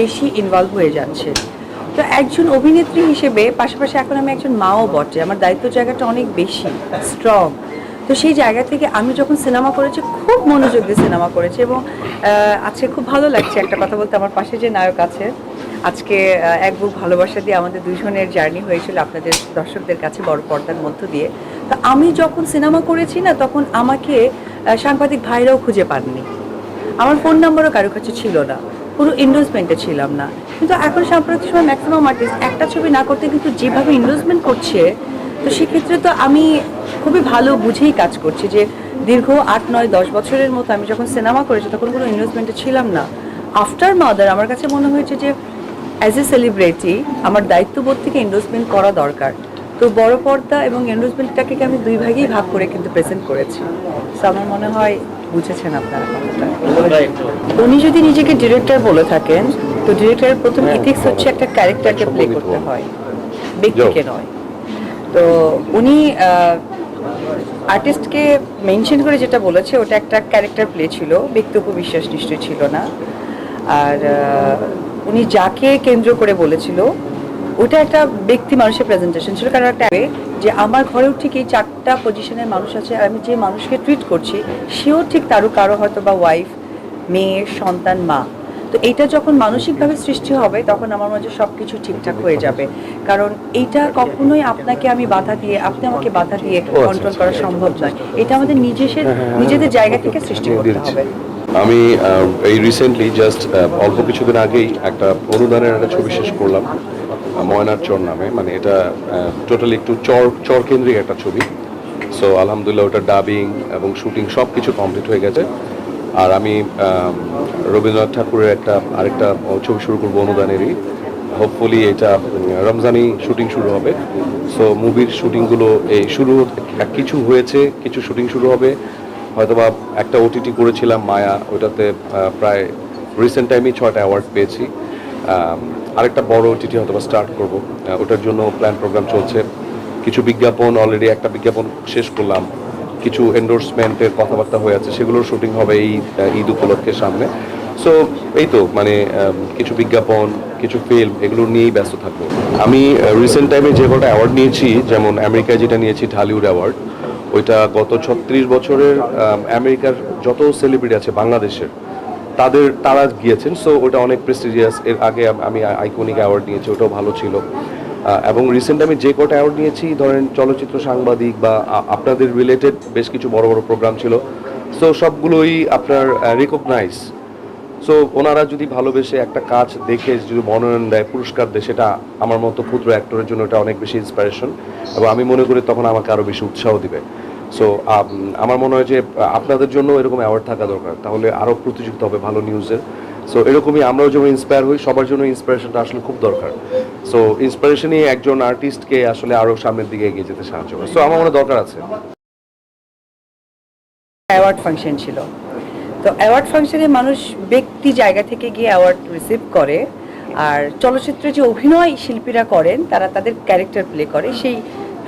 বেশি ইনভলভ হয়ে যাচ্ছে। তো একজন অভিনেত্রী হিসেবে পাশাপাশি এখন আমি একজন মাও বটে, আমার দায়িত্ব জায়গাটা অনেক বেশি স্ট্রং তো সেই জায়গা থেকে আমি যখন সিনেমা করেছি, খুব মনোযোগ দিয়ে সিনেমা করেছি এবং আজকে খুব ভালো লাগছে একটা কথা বলতে, আমার পাশে যে নায়ক আছে, আজকে এক বুক ভালোবাসা দিয়ে আমাদের দুজনের জার্নি হয়েছিল আপনাদের দর্শকদের কাছে বড় পর্দার মধ্য দিয়ে। তো আমি যখন সিনেমা করেছি না, তখন আমাকে সাংবাদিক ভাইরাও খুঁজে পাননি। আমার ফোন নাম্বারও কারও কাছে ছিল না। পুরো ইনভেস্টমেন্টে ছিলাম না। কিন্তু এখন সাম্প্রতিক সময় ম্যাক্সিমাম আর্টিস্ট একটা ছবি না করতে কিন্তু যেভাবে ইনভেস্টমেন্ট করছে, তো সেক্ষেত্রে তো আমি খুবই ভালো বুঝেই কাজ করছি যে দীর্ঘ আট, নয়, দশ বছরের মতো আমি যখন সিনেমা করেছি তখন কোনো ইনভেস্টমেন্টে ছিলাম না। আফটার মাদার আমার কাছে মনে হয়েছে যে অ্যাজ এ সেলিব্রিটি আমার দায়িত্ববোধ থেকে ইনভেস্টমেন্ট করা দরকার। তো বড় পর্দা এবং ইনভেস্টমেন্টটাকে আমি দুই ভাগেই ভাগ করে কিন্তু প্রেজেন্ট করেছি। তো আমার মনে হয় বুঝেছেন আপনারা উনি যদি নিজেকে ডিরেক্টর বলে থাকেন তো ডিরেক্টরের প্রথম ইথিক্স হচ্ছে একটা ক্যারেক্টারকে প্লে করতে হয় ব্যক্তিকে নয়। তো উনি আর্টিস্টকে মেনশন করে যেটা বলেছে ওটা একটা ক্যারেক্টার প্লে ছিল ব্যক্তি উপবিশ্বাস নিশ্চয় ছিল না। আর উনি যাকে কেন্দ্র করে বলেছিল ওটা একটা ব্যক্তি মানুষের প্রেজেন্টেশন ছিল। কারণ একটা যে আমার ঘরেও ঠিক এই চারটা পজিশনের মানুষ আছে আমি যে মানুষকে ট্রিট করছি সেও ঠিক তারও কারও হয়তো বা ওয়াইফ মেয়ে সন্তান মা। তো এটা যখন মানসিকভাবে সৃষ্টি হবে তখন আমার মাঝে সব কিছু ঠিকঠাক হয়ে যাবে। কারণ এইটা কখনোই আপনাকে আমি বাধা দিয়ে আপনি আমাকে বাধা দিয়ে কন্ট্রোল করা সম্ভব নয়। এটা আমাদের নিজেদের নিজেদের জায়গা থেকে সৃষ্টি করতে হবে। আমি এই রিসেন্টলি জাস্ট অল্প কিছুদিন আগেই একটা অনুদানের একটা ছবি শেষ করলাম ময়নার চর নামে। মানে এটা টোটালি একটু চর চর কেন্দ্রিক একটা ছবি। সো আলহামদুলিল্লাহ ওটা ডাবিং এবং শুটিং সব কিছু কমপ্লিট হয়ে গেছে। আর আমি রবীন্দ্রনাথ ঠাকুরের একটা, আরেকটা ছবি শুরু করব অনুদানেরই। হোপফুলি এটা রমজানি শুটিং শুরু হবে। সো মুভির শুটিংগুলো এই শুরু কিছু হয়েছে, কিছু শুটিং শুরু হবে। হয়তোবা একটা ওটিটি করেছিলাম, মায়া, ওটাতে প্রায় রিসেন্ট টাইমেই ছয়টা অ্যাওয়ার্ড পেয়েছি। আরেকটা বড় ওটিটি হয়তোবা স্টার্ট করব। ওটার জন্য প্ল্যান প্রোগ্রাম চলছে। কিছু বিজ্ঞাপন অলরেডি একটা বিজ্ঞাপন শেষ করলাম। কিছু এন্ডোর্সমেন্টের কথাবার্তা হয়ে আছে, সেগুলোর শুটিং হবে এই ঈদ উপলক্ষে সামনে। সো এই তো মানে কিছু বিজ্ঞাপন, কিছু ফিল্ম এগুলো নিয়েই ব্যস্ত থাকব। আমি রিসেন্ট টাইমে যে কটা অ্যাওয়ার্ড নিয়েছি, যেমন আমেরিকায় যেটা নিয়েছি ঢালিউড অ্যাওয়ার্ড ওইটা গত ছত্রিশ বছরের আমেরিকার যত সেলিব্রিটি আছে বাংলাদেশের, তাদের, তারা গিয়েছেন সো ওটা অনেক প্রেস্টিজিয়াস এর আগে আমি আইকনিক অ্যাওয়ার্ড নিয়েছি, ওটাও ভালো ছিল। এবং রিসেন্ট আমি যে কটা অ্যাওয়ার্ড নিয়েছি, ধরেন চলচ্চিত্র সাংবাদিক বা আপনাদের রিলেটেড বেশ কিছু বড় বড় প্রোগ্রাম ছিল। সো সবগুলোই আপনার রিকগনাইজ সো ওনারা যদি ভালোবেসে একটা কাজ দেখে, যদি মনোনয়ন দেয়, পুরস্কার দেয়, সেটা আমার মতো ক্ষুদ্র অ্যাক্টরের জন্য এটা অনেক বেশি ইন্সপিরেশন এবং আমি মনে করি তখন আমাকে আরও বেশি উৎসাহ দিবে। সো আমার মনে হয় যে, আপনাদের জন্য এরকম অ্যাওয়ার্ড থাকা দরকার। তাহলে আরও প্রতিযোগিতা হবে ভালো নিউজের সো এরকমই আমরাও যেমন ইন্সপায়ার হই, সবার জন্য ইন্সপিরেশনটা আসলে খুব দরকার। সো ইন্সপিরেশনই একজন আর্টিস্টকে আসলে আরও সামনের দিকে এগিয়ে যেতে সাহায্য করে। সো আমার মনে দরকার আছে। অ্যাওয়ার্ড ফাংশন ছিল। তো অ্যাওয়ার্ড ফাংশনে মানুষ ব্যক্তি জায়গা থেকে গিয়ে অ্যাওয়ার্ড রিসিভ করে। আর চলচ্চিত্রে যে অভিনয় শিল্পীরা করেন তারা তাদের ক্যারেক্টার প্লে করে। সেই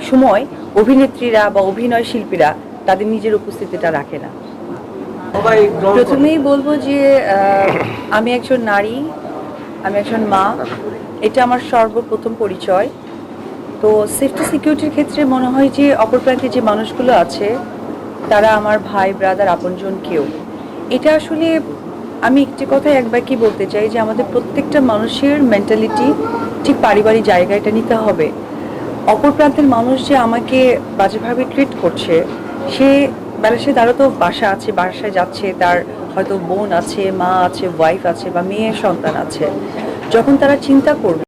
সময় অভিনেত্রীরা বা অভিনয় শিল্পীরা তাদের নিজের উপস্থিতিটা রাখে না। প্রথমেই বলব যে আমি একজন নারী আমি একজন মা। এটা আমার সর্বপ্রথম পরিচয়। তো সেফটি সিকিউরিটির ক্ষেত্রে মনে হয় যে অপর প্রান্তে যে মানুষগুলো আছে তারা আমার ভাই ব্রাদার আপনজন কেউ। এটা আসলে আমি একটি কথা একবার কি বলতে চাই যে আমাদের প্রত্যেকটা মানুষের মেন্টালিটি ঠিক পারিবারিক জায়গাটা নিতে হবে। অপর প্রান্তের মানুষ যে আমাকে বাজেভাবে ট্রিট করছে, সে বেলা সে তারও তো বাসা আছে, বাসায় যাচ্ছে, তার হয়তো বোন আছে, মা আছে ওয়াইফ আছে বা মেয়ের সন্তান আছে। যখন তারা চিন্তা করবে